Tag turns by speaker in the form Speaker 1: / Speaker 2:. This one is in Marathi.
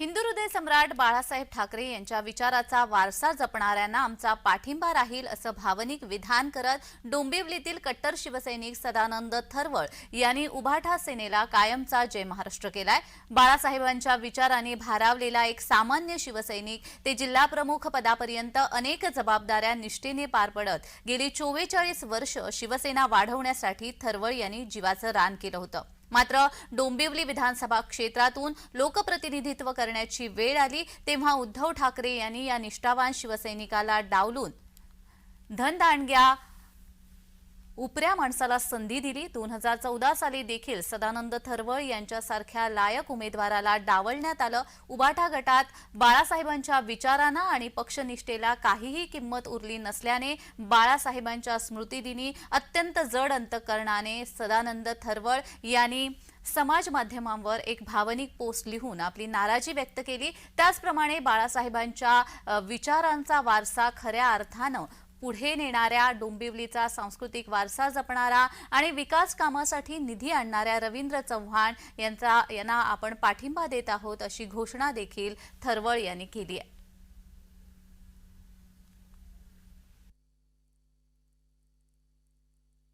Speaker 1: हिंदू हृदय सम्राट बाळासाहेब ठाकरे यांच्या विचाराचा वारसा जपणाऱ्यांना आमचा पाठिंबा राहील असं भावनिक विधान करत डोंबिवलीतील कट्टर शिवसैनिक सदानंद थरवळ यांनी उभाठा सेनेला कायमचा जय महाराष्ट्र केलाय. बाळासाहेबांच्या विचारांनी भारावलेला एक सामान्य शिवसैनिक ते जिल्हाप्रमुख पदापर्यंत अनेक जबाबदाऱ्या निष्ठेने पार पडत गेली चोवेचाळीस वर्ष शिवसेना वाढवण्यासाठी थरवळ यांनी जीवाचं रान केलं होतं. मात्र डोंबिवली विधानसभा क्षेत्रातून लोकप्रतिनिधित्व करण्याची वेळ आली तेव्हा उद्धव ठाकरे यांनी या निष्ठावान शिवसैनिकाला डावलून धनदांडग्या उपऱ्या माणसाला संधी दिली. दोन हजार चौदा साली देखील सदानंद थरवळ यांच्यासारख्या लायक उमेदवाराला डावलण्यात आलं. उबाठा गटात बाळासाहेबांच्या विचारांना आणि पक्षनिष्ठेला काहीही किंमत उरली नसल्याने बाळासाहेबांच्या स्मृतिदिनी अत्यंत जड अंतकरणाने सदानंद थरवळ यांनी समाज माध्यमांवर एक भावनिक पोस्ट लिहून आपली नाराजी व्यक्त केली. त्याचप्रमाणे बाळासाहेबांच्या विचारांचा वारसा खऱ्या अर्थानं पुढे नेणाऱ्या डोंबिवलीचा सांस्कृतिक वारसा जपणारा आणि विकास कामासाठी निधी आणणाऱ्या रवींद्र चव्हाण यांचा यांना आपण पाठिंबा देत आहोत अशी घोषणा देखील थरवळ यांनी केली आहे.